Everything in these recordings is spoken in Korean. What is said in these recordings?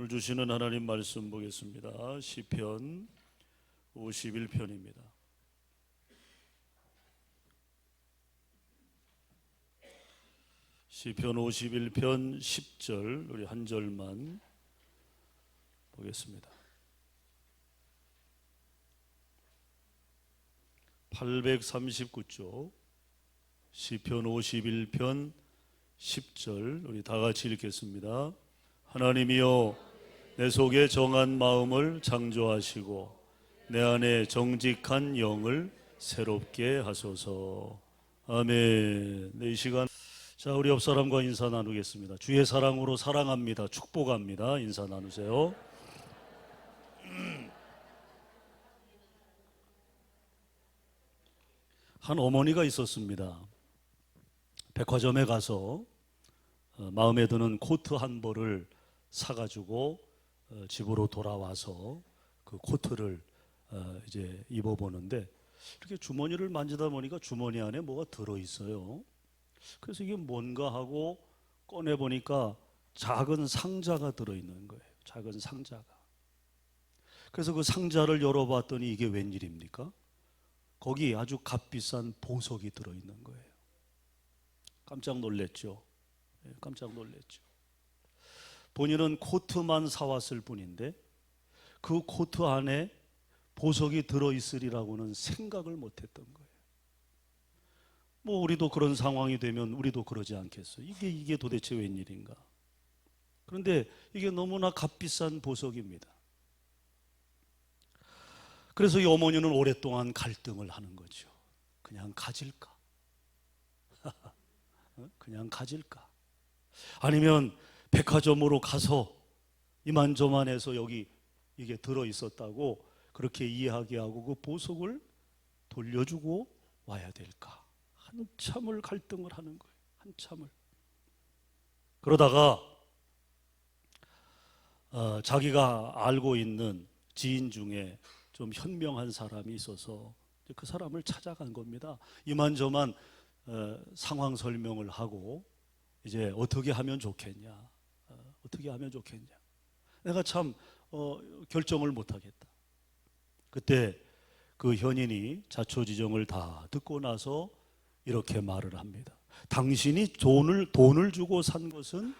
오늘 주시는 하나님 말씀 보겠습니다. 시편 51편입니다. 시편 51편 10절 우리 한 절만 보겠습니다. 839쪽 시편 51편 10절 우리 다 같이 읽겠습니다. 하나님이여 내 속에 정한 마음을 창조하시고 내 안에 정직한 영을 새롭게 하소서. 아멘. 네, 이 시간 자 우리 옆 사람과 인사 나누겠습니다. 주의 사랑으로 사랑합니다. 축복합니다. 인사 나누세요. 한 어머니가 있었습니다. 백화점에 가서 어, 마음에 드는 코트 한 벌을 사가지고 어, 집으로 돌아와서 그 코트를 어, 이제 입어보는데 이렇게 주머니를 만지다 보니까 주머니 안에 뭐가 들어 있어요. 그래서 이게 뭔가 하고 꺼내 보니까 작은 상자가 들어 있는 거예요. 작은 상자가. 그래서 그 상자를 열어봤더니 이게 웬일입니까? 거기 아주 값비싼 보석이 들어 있는 거예요. 깜짝 놀랬죠. 예, 깜짝 놀랬죠. 본인은 코트만 사왔을 뿐인데 그 코트 안에 보석이 들어 있으리라고는 생각을 못 했던 거예요. 뭐 우리도 그런 상황이 되면 우리도 그러지 않겠어요. 이게 이게 도대체 웬일인가? 그런데 이게 너무나 값비싼 보석입니다. 그래서 이 어머니는 오랫동안 갈등을 하는 거죠. 그냥 가질까? 어? 그냥 가질까? 아니면 백화점으로 가서 이만저만해서 여기 이게 들어 있었다고 그렇게 이해하게 하고 그 보석을 돌려주고 와야 될까? 한참을 갈등을 하는 거예요. 한참을. 그러다가 어, 자기가 알고 있는 지인 중에 좀 현명한 사람이 있어서 그 사람을 찾아간 겁니다. 이만저만 어, 상황 설명을 하고 이제 어떻게 하면 좋겠냐, 어, 떻게 하면 좋겠냐. 내가 참 어, 결정을 못 하겠다. 그때 그 현인이 자초지정을 다 듣고 나서 이렇게 말을 합니다. 당신이 돈을 돈을 주고 산 것은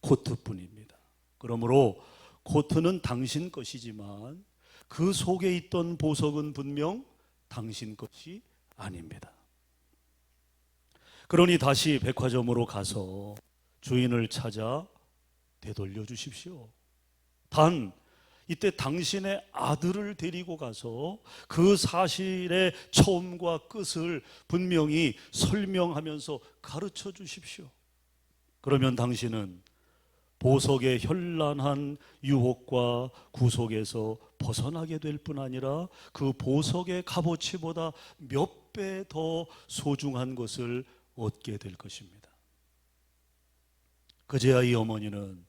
코트뿐입니다. 그러므로 코트는 당신 것이지만 그 속에 있던 보석은 분명 당신 것이 아닙니다. 그러니 다시 백화점으로 가서 주인을 찾아 되돌려 주십시오. 단 이때 당신의 아들을 데리고 가서 그 사실의 처음과 끝을 분명히 설명하면서 가르쳐 주십시오. 그러면 당신은 보석의 현란한 유혹과 구속에서 벗어나게 될 뿐 아니라 그 보석의 값어치보다 몇 배 더 소중한 것을 얻게 될 것입니다. 그제야 이 어머니는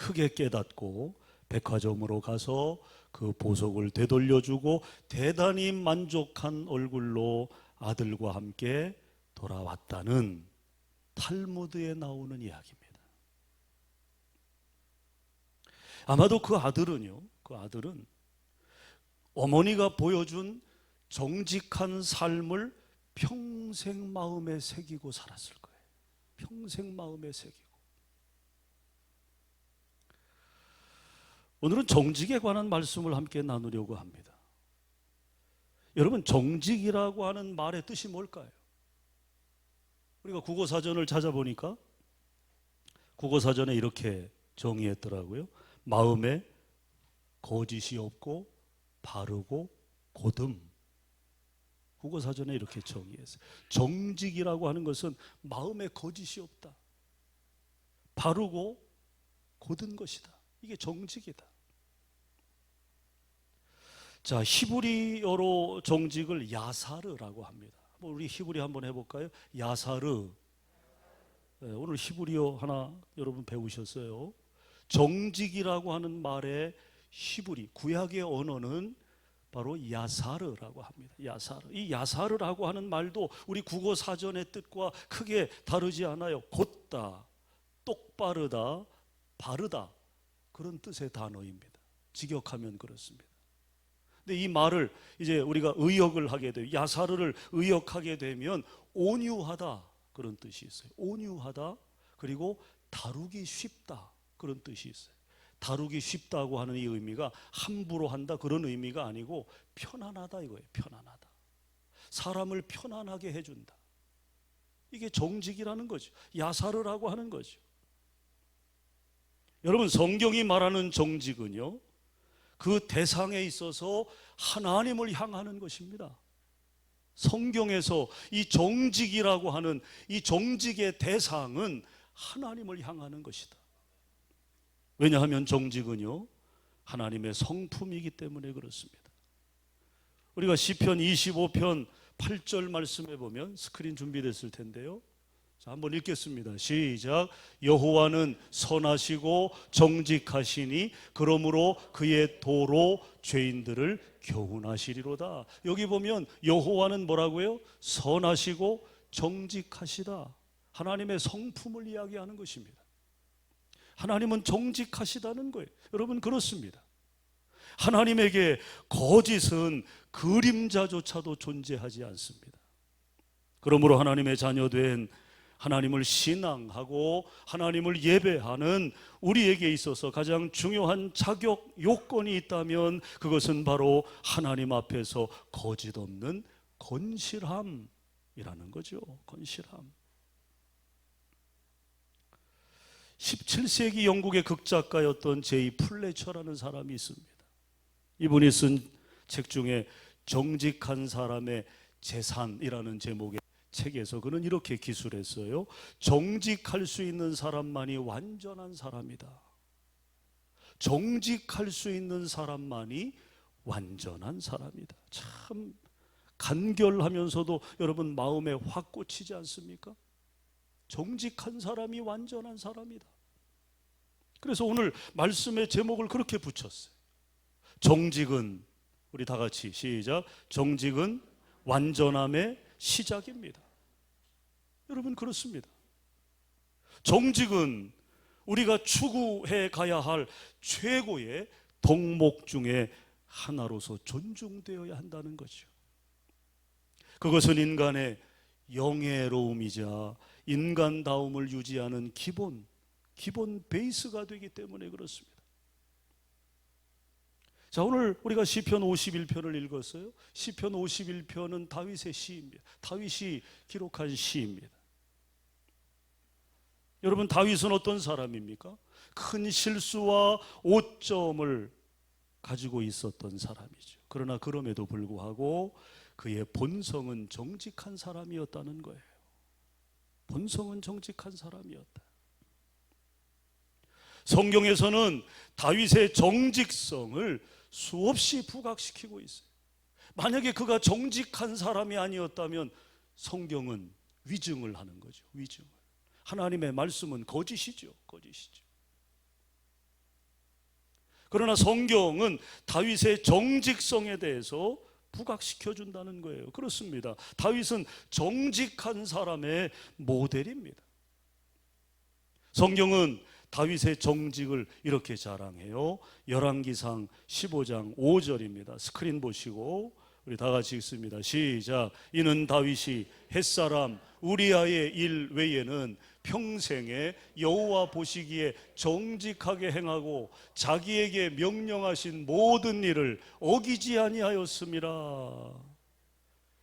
크게 깨닫고 백화점으로 가서 그 보석을 되돌려주고 대단히 만족한 얼굴로 아들과 함께 돌아왔다는 탈무드에 나오는 이야기입니다. 아마도 그 아들은요, 그 아들은 어머니가 보여준 정직한 삶을 평생 마음에 새기고 살았을 거예요. 평생 마음에 새기고. 오늘은 정직에 관한 말씀을 함께 나누려고 합니다. 여러분, 정직이라고 하는 말의 뜻이 뭘까요? 우리가 국어사전을 찾아보니까 국어사전에 이렇게 정의했더라고요. 마음에 거짓이 없고 바르고 고듬. 국어사전에 이렇게 정의했어요. 정직이라고 하는 것은 마음에 거짓이 없다. 바르고 고든 것이다. 이게 정직이다. 자, 히브리어로 정직을 야사르라고 합니다. 우리 히브리 한번 해볼까요? 야사르. 네, 오늘 히브리어 하나 여러분 배우셨어요. 정직이라고 하는 말의 히브리 구약의 언어는 바로 야사르라고 합니다. 야사르. 이 야사르라고 하는 말도 우리 국어 사전의 뜻과 크게 다르지 않아요. 곧다, 똑바르다, 바르다. 그런 뜻의 단어입니다. 직역하면 그렇습니다. 근데 이 말을 이제 우리가 의역을 하게 되면 야사르를 의역하게 되면 온유하다 그런 뜻이 있어요. 온유하다 그리고 다루기 쉽다 그런 뜻이 있어요. 다루기 쉽다고 하는 이 의미가 함부로 한다 그런 의미가 아니고 편안하다 이거예요. 편안하다. 사람을 편안하게 해준다. 이게 정직이라는 거죠. 야사르라고 하는 거죠. 여러분 성경이 말하는 정직은요. 그 대상에 있어서 하나님을 향하는 것입니다. 성경에서 이 정직이라고 하는 이 정직의 대상은 하나님을 향하는 것이다. 왜냐하면 정직은요. 하나님의 성품이기 때문에 그렇습니다. 우리가 시편 25편 8절 말씀해 보면 스크린 준비됐을 텐데요. 자, 한번 읽겠습니다. 시작. 여호와는 선하시고 정직하시니 그러므로 그의 도로 죄인들을 교훈하시리로다. 여기 보면 여호와는 뭐라고요? 선하시고 정직하시다. 하나님의 성품을 이야기하는 것입니다. 하나님은 정직하시다는 거예요. 여러분 그렇습니다. 하나님에게 거짓은 그림자조차도 존재하지 않습니다. 그러므로 하나님의 자녀된 하나님을 신앙하고 하나님을 예배하는 우리에게 있어서 가장 중요한 자격 요건이 있다면 그것은 바로 하나님 앞에서 거짓 없는 건실함이라는 거죠. 건실함. 17세기 영국의 극작가였던 제이 플래처라는 사람이 있습니다. 이분이 쓴 책 중에 정직한 사람의 재산이라는 제목의 책에서 그는 이렇게 기술했어요. 정직할 수 있는 사람만이 완전한 사람이다. 정직할 수 있는 사람만이 완전한 사람이다. 참 간결하면서도 여러분 마음에 확 꽂히지 않습니까? 정직한 사람이 완전한 사람이다. 그래서 오늘 말씀의 제목을 그렇게 붙였어요. 정직은 우리 다 같이 시작. 정직은 완전함의 시작입니다. 여러분 그렇습니다. 정직은 우리가 추구해 가야 할 최고의 덕목 중에 하나로서 존중되어야 한다는 거죠. 그것은 인간의 영예로움이자 인간다움을 유지하는 기본, 기본 베이스가 되기 때문에 그렇습니다. 자, 오늘 우리가 시편 51편을 읽었어요. 시편 51편은 다윗의 시입니다. 다윗이 기록한 시입니다. 여러분 다윗은 어떤 사람입니까? 큰 실수와 오점을 가지고 있었던 사람이죠. 그러나 그럼에도 불구하고 그의 본성은 정직한 사람이었다는 거예요. 본성은 정직한 사람이었다. 성경에서는 다윗의 정직성을 수없이 부각시키고 있어요. 만약에 그가 정직한 사람이 아니었다면 성경은 위증을 하는 거죠. 위증을. 하나님의 말씀은 거짓이죠. 거짓이죠. 그러나 성경은 다윗의 정직성에 대해서 부각시켜 준다는 거예요. 그렇습니다. 다윗은 정직한 사람의 모델입니다. 성경은 다윗의 정직을 이렇게 자랑해요. 열왕기상 15장 5절입니다. 스크린 보시고 우리 다 같이 읽습니다. 시작. 이는 다윗이 햇사람 우리아의 일 외에는 평생에 여호와 보시기에 정직하게 행하고 자기에게 명령하신 모든 일을 어기지 아니하였음이라.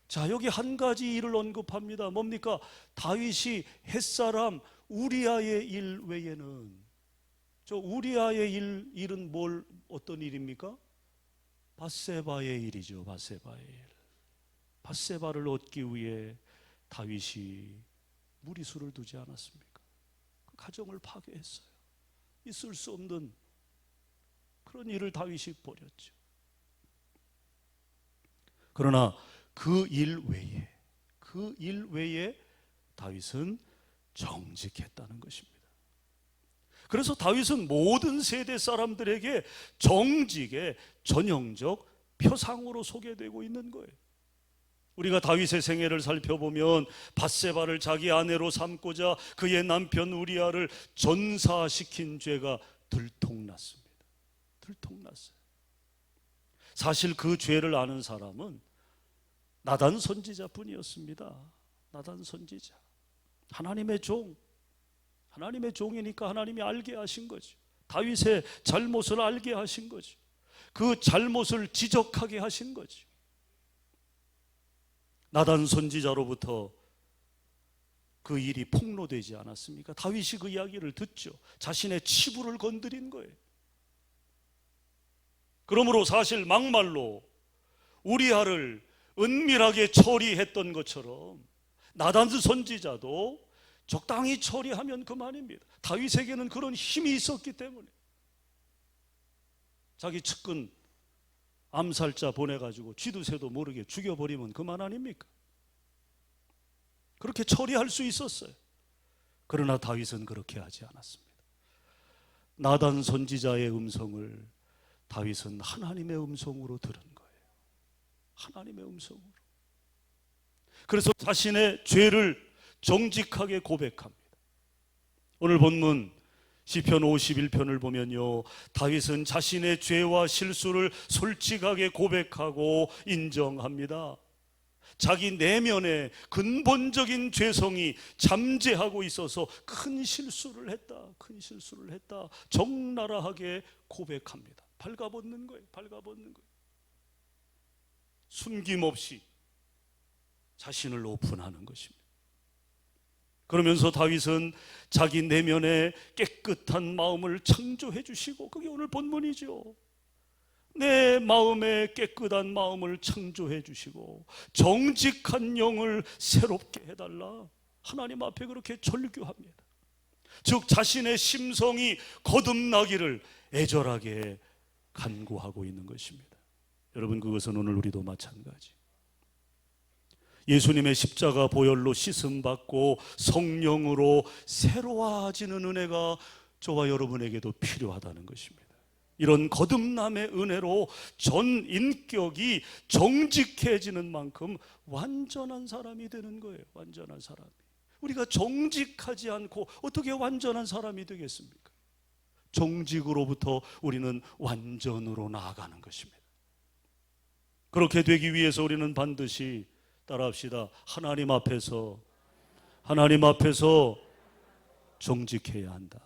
자, 여기 한 가지 일을 언급합니다. 뭡니까? 다윗이 햇사람 우리아의 일 외에는 저 우리아의 일 일은 뭘 어떤 일입니까? 바세바의 일이죠. 바세바의 일. 바세바를 얻기 위해 다윗이 무리수를 두지 않았습니까? 그 가정을 파괴했어요. 있을 수 없는 그런 일을 다윗이 벌였죠. 그러나 그 일 외에 그 일 외에 다윗은 정직했다는 것입니다. 그래서 다윗은 모든 세대 사람들에게 정직의 전형적 표상으로 소개되고 있는 거예요. 우리가 다윗의 생애를 살펴보면 바세바를 자기 아내로 삼고자 그의 남편 우리아를 전사시킨 죄가 들통났습니다. 들통났어요. 사실 그 죄를 아는 사람은 나단 선지자뿐이었습니다. 나단 선지자. 하나님의 종. 하나님의 종이니까 하나님이 알게 하신 거죠. 다윗의 잘못을 알게 하신 거죠. 그 잘못을 지적하게 하신 거죠. 나단 선지자로부터 그 일이 폭로되지 않았습니까? 다윗이 그 이야기를 듣죠. 자신의 치부를 건드린 거예요. 그러므로 사실 막말로 우리아를 은밀하게 처리했던 것처럼 나단 선지자도 적당히 처리하면 그만입니다. 다윗에게는 그런 힘이 있었기 때문에 자기 측근 암살자 보내가지고 쥐두새도 모르게 죽여버리면 그만 아닙니까? 그렇게 처리할 수 있었어요. 그러나 다윗은 그렇게 하지 않았습니다. 나단 선지자의 음성을 다윗은 하나님의 음성으로 들은 거예요. 하나님의 음성으로. 그래서 자신의 죄를 정직하게 고백합니다. 오늘 본문 시편 51편을 보면요. 다윗은 자신의 죄와 실수를 솔직하게 고백하고 인정합니다. 자기 내면의 근본적인 죄성이 잠재하고 있어서 큰 실수를 했다. 큰 실수를 했다. 적나라하게 고백합니다. 발가벗는 거예요. 발가벗는 거예요. 숨김없이 자신을 오픈하는 것입니다. 그러면서 다윗은 자기 내면에 깨끗한 마음을 창조해 주시고 그게 오늘 본문이죠. 내 마음에 깨끗한 마음을 창조해 주시고 정직한 영을 새롭게 해달라. 하나님 앞에 그렇게 절규합니다. 즉 자신의 심성이 거듭나기를 애절하게 간구하고 있는 것입니다. 여러분 그것은 오늘 우리도 마찬가지. 예수님의 십자가 보혈로 씻음 받고 성령으로 새로워지는 은혜가 저와 여러분에게도 필요하다는 것입니다. 이런 거듭남의 은혜로 전 인격이 정직해지는 만큼 완전한 사람이 되는 거예요. 완전한 사람이. 우리가 정직하지 않고 어떻게 완전한 사람이 되겠습니까? 정직으로부터 우리는 완전으로 나아가는 것입니다. 그렇게 되기 위해서 우리는 반드시 따라합시다. 하나님 앞에서 하나님 앞에서 정직해야 한다.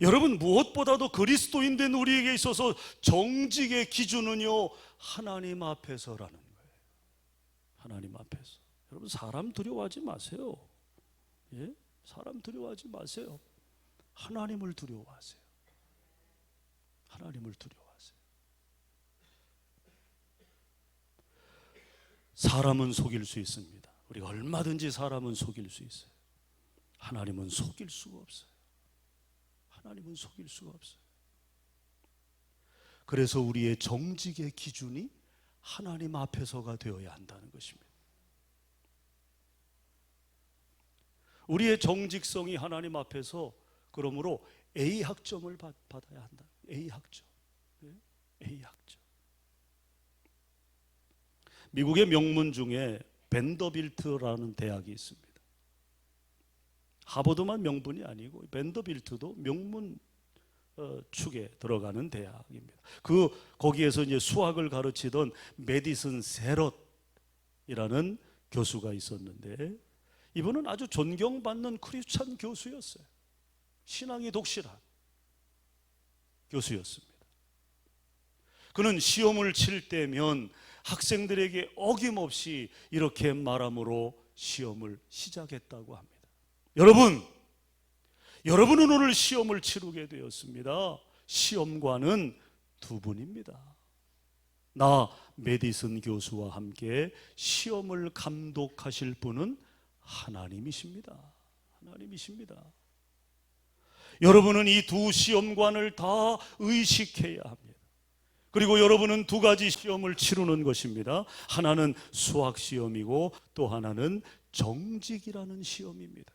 여러분 무엇보다도 그리스도인 된 우리에게 있어서 정직의 기준은요 하나님 앞에서라는 거예요. 하나님 앞에서. 여러분 사람 두려워하지 마세요. 예? 사람 두려워하지 마세요. 하나님을 두려워하세요. 하나님을 두려워하세요. 사람은 속일 수 있습니다. 우리가 얼마든지 사람은 속일 수 있어요. 하나님은 속일 수가 없어요. 하나님은 속일 수가 없어요. 그래서 우리의 정직의 기준이 하나님 앞에서가 되어야 한다는 것입니다. 우리의 정직성이 하나님 앞에서 그러므로 A 학점을 받, 아야 한다. A 학점. 네? A 학점. 미국의 명문 중에 벤더빌트라는 대학이 있습니다. 하버드만 명분이 아니고 벤더빌트도 명문 어, 축에 들어가는 대학입니다. 그 거기에서 이제 수학을 가르치던 메디슨 세럿이라는 교수가 있었는데 이분은 아주 존경받는 크리스찬 교수였어요. 신앙이 독실한 교수였습니다. 그는 시험을 칠 때면 학생들에게 어김없이 이렇게 말함으로 시험을 시작했다고 합니다. 여러분, 여러분은 오늘 시험을 치르게 되었습니다. 시험관은 두 분입니다. 나 메디슨 교수와 함께 시험을 감독하실 분은 하나님이십니다. 하나님이십니다. 여러분은 이 두 시험관을 다 의식해야 합니다. 그리고 여러분은 두 가지 시험을 치르는 것입니다. 하나는 수학 시험이고 또 하나는 정직이라는 시험입니다.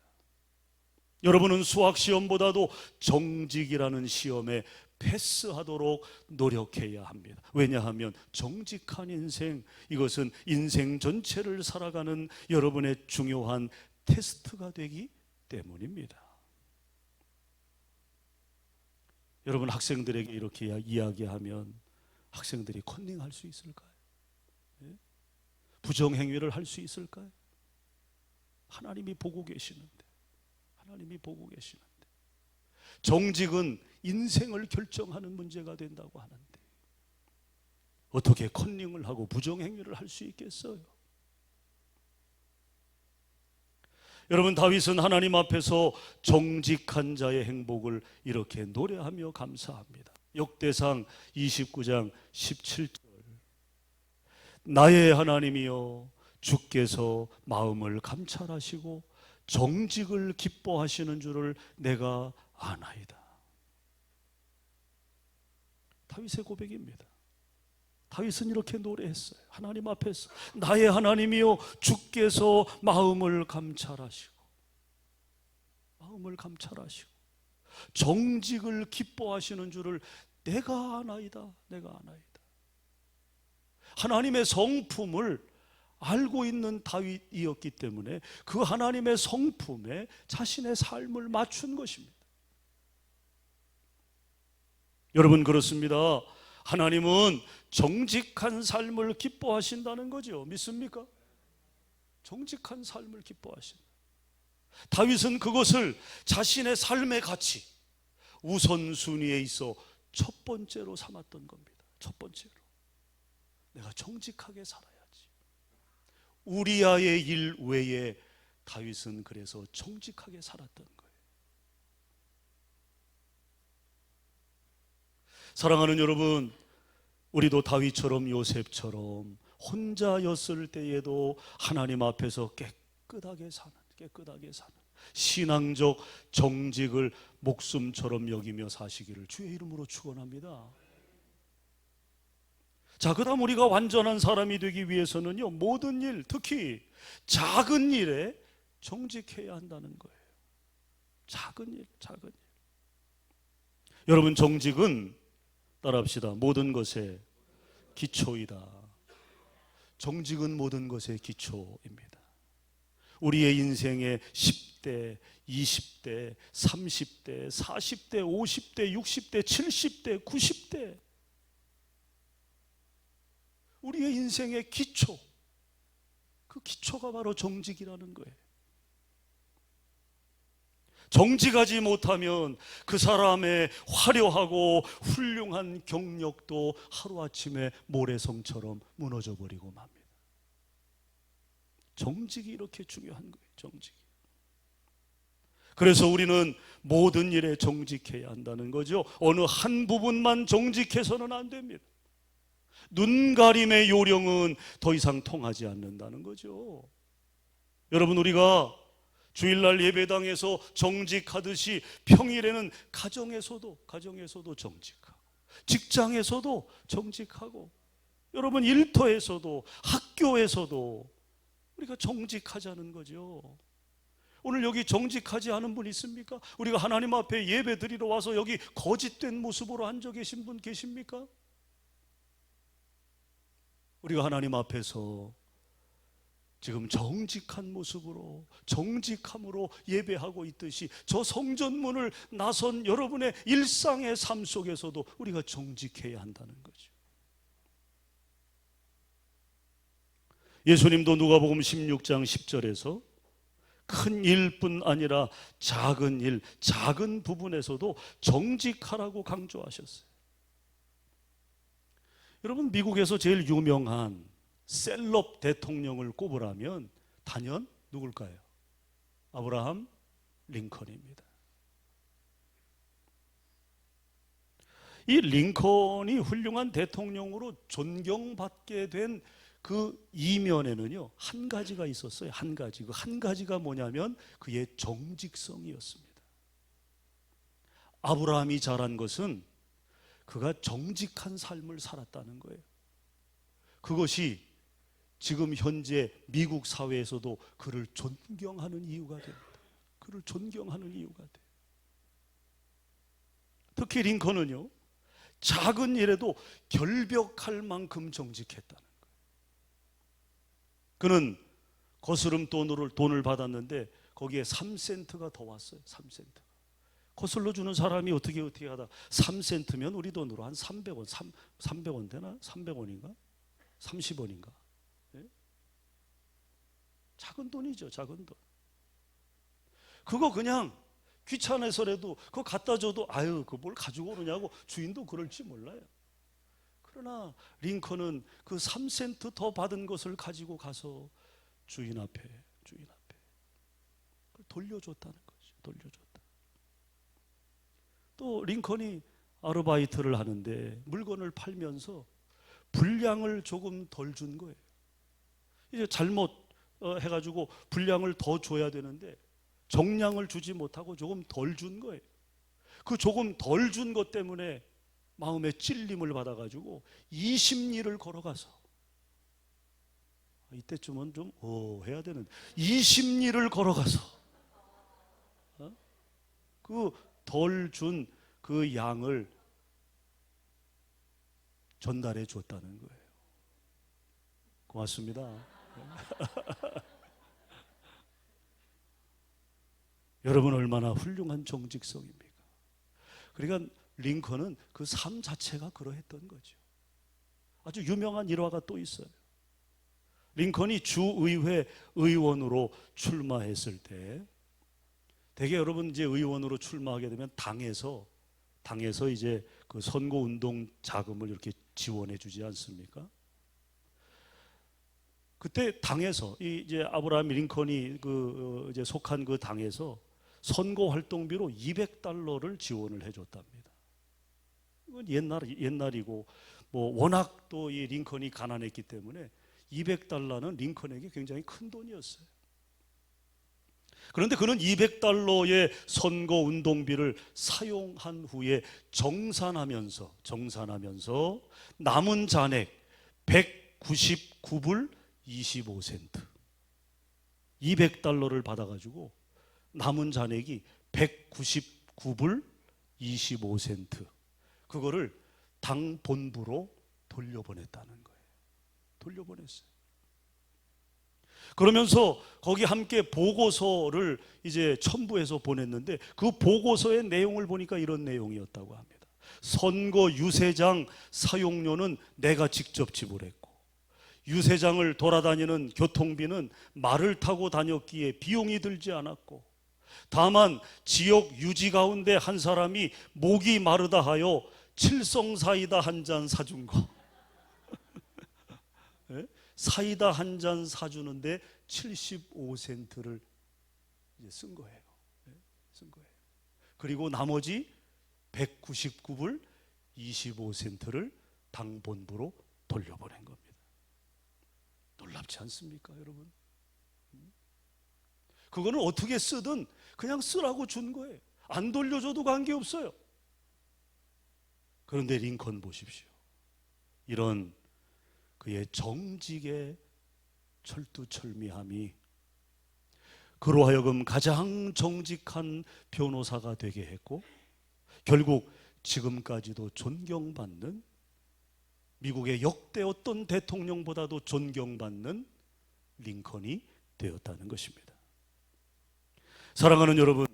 여러분은 수학 시험보다도 정직이라는 시험에 패스하도록 노력해야 합니다. 왜냐하면 정직한 인생, 이것은 인생 전체를 살아가는 여러분의 중요한 테스트가 되기 때문입니다. 여러분 학생들에게 이렇게 이야- 이야기하면 학생들이 컨닝할 수 있을까요? 예? 부정행위를 할 수 있을까요? 하나님이 보고 계시는데, 하나님이 보고 계시는데, 정직은 인생을 결정하는 문제가 된다고 하는데, 어떻게 컨닝을 하고 부정행위를 할 수 있겠어요? 여러분 다윗은 하나님 앞에서 정직한 자의 행복을 이렇게 노래하며 감사합니다. 역대상 29장 17절 나의 하나님이여 주께서 마음을 감찰하시고 정직을 기뻐하시는 줄을 내가 아나이다. 다윗의 고백입니다. 다윗은 이렇게 노래했어요. 하나님 앞에서 나의 하나님이여 주께서 마음을 감찰하시고 마음을 감찰하시고 정직을 기뻐하시는 줄을 내가 아나이다. 내가 아나이다. 하나님의 성품을 알고 있는 다윗이었기 때문에 그 하나님의 성품에 자신의 삶을 맞춘 것입니다. 여러분 그렇습니다. 하나님은 정직한 삶을 기뻐하신다는 거죠. 믿습니까? 정직한 삶을 기뻐하신다. 다윗은 그것을 자신의 삶의 가치, 우선순위에 있어 첫 번째로 삼았던 겁니다. 첫 번째로. 내가 정직하게 살아야지. 우리아의 일 외에 다윗은 그래서 정직하게 살았던 거예요. 사랑하는 여러분, 우리도 다윗처럼 요셉처럼 혼자였을 때에도 하나님 앞에서 깨끗하게 사는, 깨끗하게 사는 신앙적 정직을 목숨처럼 여기며 사시기를 주의 이름으로 축원합니다. 자, 그다음 우리가 완전한 사람이 되기 위해서는요 모든 일, 특히 작은 일에 정직해야 한다는 거예요. 작은 일, 작은 일. 여러분 정직은 따라합시다. 모든 것의 기초이다. 정직은 모든 것의 기초입니다. 우리의 인생의 10대, 20대, 30대, 40대, 50대, 60대, 70대, 90대 우리의 인생의 기초 그 기초가 바로 정직이라는 거예요. 정직하지 못하면 그 사람의 화려하고 훌륭한 경력도 하루아침에 모래성처럼 무너져 버리고 맙니다. 정직이 이렇게 중요한 거예요. 정직이. 그래서 우리는 모든 일에 정직해야 한다는 거죠. 어느 한 부분만 정직해서는 안 됩니다. 눈 가림의 요령은 더 이상 통하지 않는다는 거죠. 여러분 우리가 주일날 예배당에서 정직하듯이 평일에는 가정에서도 가정에서도 정직하고 직장에서도 정직하고 여러분 일터에서도 학교에서도 우리가 정직하자는 거죠. 오늘 여기 정직하지 않은 분 있습니까? 우리가 하나님 앞에 예배 드리러 와서 여기 거짓된 모습으로 앉아 계신 분 계십니까? 우리가 하나님 앞에서 지금 정직한 모습으로 정직함으로 예배하고 있듯이 저 성전문을 나선 여러분의 일상의 삶 속에서도 우리가 정직해야 한다는 거죠. 예수님도 누가복음 16장 10절에서 큰 일뿐 아니라 작은 일, 작은 부분에서도 정직하라고 강조하셨어요. 여러분 미국에서 제일 유명한 셀럽 대통령을 꼽으라면 단연 누굴까요? 아브라함 링컨입니다. 이 링컨이 훌륭한 대통령으로 존경받게 된 그 이면에는요 한 가지가 있었어요. 한 가지 그 한 가지가 뭐냐면 그의 정직성이었습니다. 아브라함이 잘한 것은 그가 정직한 삶을 살았다는 거예요. 그것이 지금 현재 미국 사회에서도 그를 존경하는 이유가 됩니다. 그를 존경하는 이유가 돼. 특히 링컨은요, 작은 일에도 결벽할 만큼 정직했다는. 그는 거스름 돈을, 돈을 받았는데 거기에 3센트가 더 왔어요. 3센트. 거슬러 주는 사람이 어떻게 어떻게 하다 3센트면 우리 돈으로 한 300원, 3, 300원 되나? 300원인가? 30원인가? 예? 작은 돈이죠, 작은 돈. 그거 그냥 귀찮아서라도 그거 갖다 줘도 아유, 그뭘 가지고 오느냐고 주인도 그럴지 몰라요. 그러나 링컨은 그 3센트 더 받은 것을 가지고 가서 주인 앞에 주인 앞에 돌려줬다는 거죠. 돌려줬다. 또 링컨이 아르바이트를 하는데 물건을 팔면서 분량을 조금 덜 준 거예요. 이제 잘못 어, 해가지고 분량을 더 줘야 되는데 정량을 주지 못하고 조금 덜 준 거예요. 그 조금 덜 준 것 때문에 마음에 찔림을 받아가지고 20리를 걸어가서 이때쯤은 좀 오 해야 되는 20리를 걸어가서 어? 그덜 준 그 양을 전달해 줬다는 거예요. 고맙습니다. 여러분 얼마나 훌륭한 정직성입니까? 그러니까 링컨은 그 삶 자체가 그러했던 거죠. 아주 유명한 일화가 또 있어요. 링컨이 주의회 의원으로 출마했을 때, 대개 여러분 이제 의원으로 출마하게 되면 당에서 당에서 이제 그 선거 운동 자금을 이렇게 지원해 주지 않습니까? 그때 당에서 이 이제 아브라함 링컨이 그 어, 이제 속한 그 당에서 선거 활동비로 200달러를 지원을 해 줬답니다. 옛날 옛날이고 뭐 워낙 또 이 링컨이 가난했기 때문에 200달러는 링컨에게 굉장히 큰 돈이었어요. 그런데 그는 200달러의 선거 운동비를 사용한 후에 정산하면서 정산하면서 남은 잔액 199불 25센트 200달러를 받아 가지고 남은 잔액이 199불 25센트 그거를 당 본부로 돌려보냈다는 거예요. 돌려보냈어요. 그러면서 거기 함께 보고서를 이제 첨부해서 보냈는데 그 보고서의 내용을 보니까 이런 내용이었다고 합니다. 선거 유세장 사용료는 내가 직접 지불했고 유세장을 돌아다니는 교통비는 말을 타고 다녔기에 비용이 들지 않았고 다만 지역 유지 가운데 한 사람이 목이 마르다 하여 칠성 사이다 한 잔 사준 거. 예? 사이다 한 잔 사주는데 75센트를 이제 쓴 거예요. 예? 쓴 거예요. 그리고 나머지 199불 25센트를 당 본부로 돌려보낸 겁니다. 놀랍지 않습니까, 여러분? 음? 그거는 어떻게 쓰든 그냥 쓰라고 준 거예요. 안 돌려줘도 관계없어요. 그런데 링컨 보십시오. 이런 그의 정직의 철두철미함이 그로 하여금 가장 정직한 변호사가 되게 했고 결국 지금까지도 존경받는 미국의 역대 어떤 대통령보다도 존경받는 링컨이 되었다는 것입니다. 사랑하는 여러분,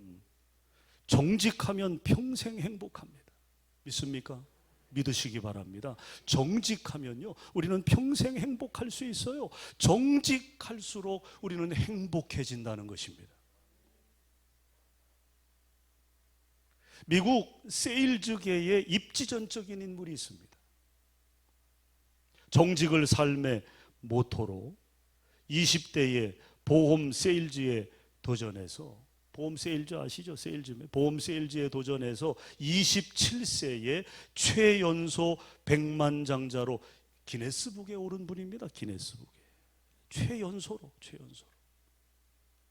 정직하면 평생 행복합니다. 믿습니까? 믿으시기 바랍니다. 정직하면요, 우리는 평생 행복할 수 있어요. 정직할수록 우리는 행복해진다는 것입니다. 미국 세일즈계의 입지전적인 인물이 있습니다. 정직을 삶의 모토로 20대의 보험 세일즈에 도전해서 보험 세일즈 아시죠? 세일즈 보험 세일즈에 도전해서 27세에 최연소 백만장자로 기네스북에 오른 분입니다. 기네스북에 최연소로 최연소로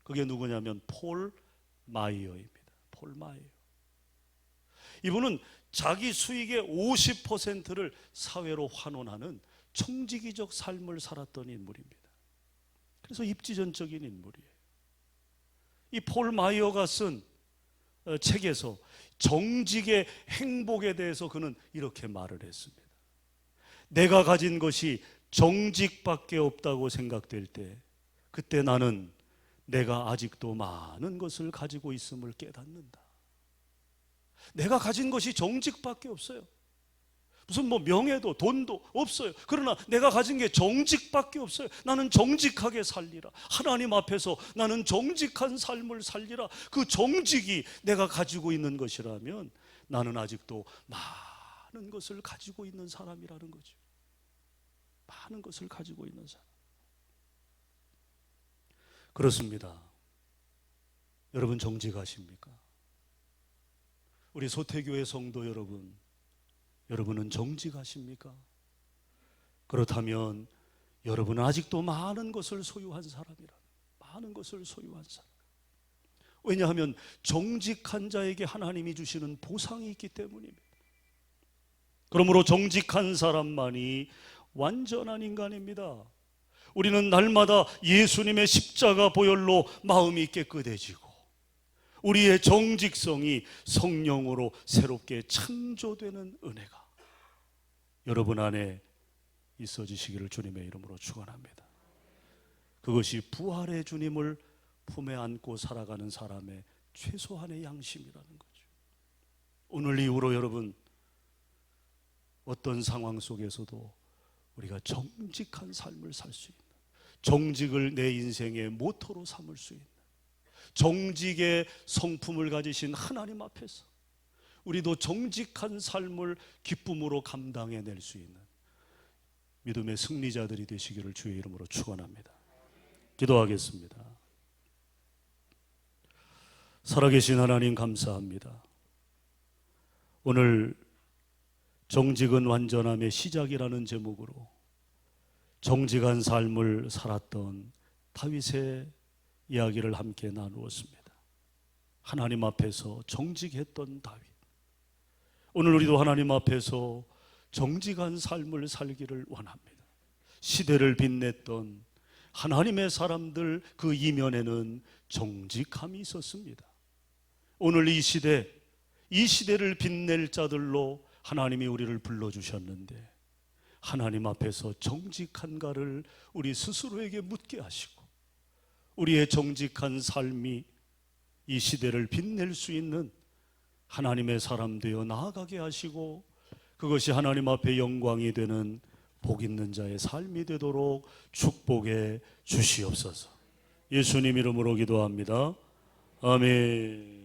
그게 누구냐면 폴 마이어입니다. 폴 마이어. 이분은 자기 수익의 50%를 사회로 환원하는 청지기적 삶을 살았던 인물입니다. 그래서 입지전적인 인물이에요. 이 폴 마이어가 쓴 어, 책에서 정직의 행복에 대해서 그는 이렇게 말을 했습니다. 내가 가진 것이 정직밖에 없다고 생각될 때, 그때 나는 내가 아직도 많은 것을 가지고 있음을 깨닫는다. 내가 가진 것이 정직밖에 없어요. 무슨 뭐 명예도 돈도 없어요. 그러나 내가 가진 게 정직밖에 없어요. 나는 정직하게 살리라. 하나님 앞에서 나는 정직한 삶을 살리라. 그 정직이 내가 가지고 있는 것이라면 나는 아직도 많은 것을 가지고 있는 사람이라는 거죠. 많은 것을 가지고 있는 사람. 그렇습니다. 여러분 정직하십니까? 우리 소태교회 성도 여러분, 여러분은 정직하십니까? 그렇다면 여러분은 아직도 많은 것을 소유한 사람이라. 많은 것을 소유한 사람. 왜냐하면 정직한 자에게 하나님이 주시는 보상이 있기 때문입니다. 그러므로 정직한 사람만이 완전한 인간입니다. 우리는 날마다 예수님의 십자가 보혈로 마음이 깨끗해지고 우리의 정직성이 성령으로 새롭게 창조되는 은혜가 여러분 안에 있어지시기를 주님의 이름으로 축원합니다. 그것이 부활의 주님을 품에 안고 살아가는 사람의 최소한의 양심이라는 거죠. 오늘 이후로 여러분 어떤 상황 속에서도 우리가 정직한 삶을 살 수 있는 정직을 내 인생의 모토로 삼을 수 있는 정직의 성품을 가지신 하나님 앞에서 우리도 정직한 삶을 기쁨으로 감당해낼 수 있는 믿음의 승리자들이 되시기를 주의 이름으로 축원합니다. 기도하겠습니다. 살아계신 하나님 감사합니다. 오늘 정직은 완전함의 시작이라는 제목으로 정직한 삶을 살았던 다윗의 이야기를 함께 나누었습니다. 하나님 앞에서 정직했던 다윗. 오늘 우리도 하나님 앞에서 정직한 삶을 살기를 원합니다. 시대를 빛냈던 하나님의 사람들 그 이면에는 정직함이 있었습니다. 오늘 이 시대, 이 시대를 빛낼 자들로 하나님이 우리를 불러주셨는데 하나님 앞에서 정직한가를 우리 스스로에게 묻게 하시고 우리의 정직한 삶이 이 시대를 빛낼 수 있는 하나님의 사람 되어 나아가게 하시고 그것이 하나님 앞에 영광이 되는 복 있는 자의 삶이 되도록 축복해 주시옵소서. 예수님 이름으로 기도합니다. 아멘.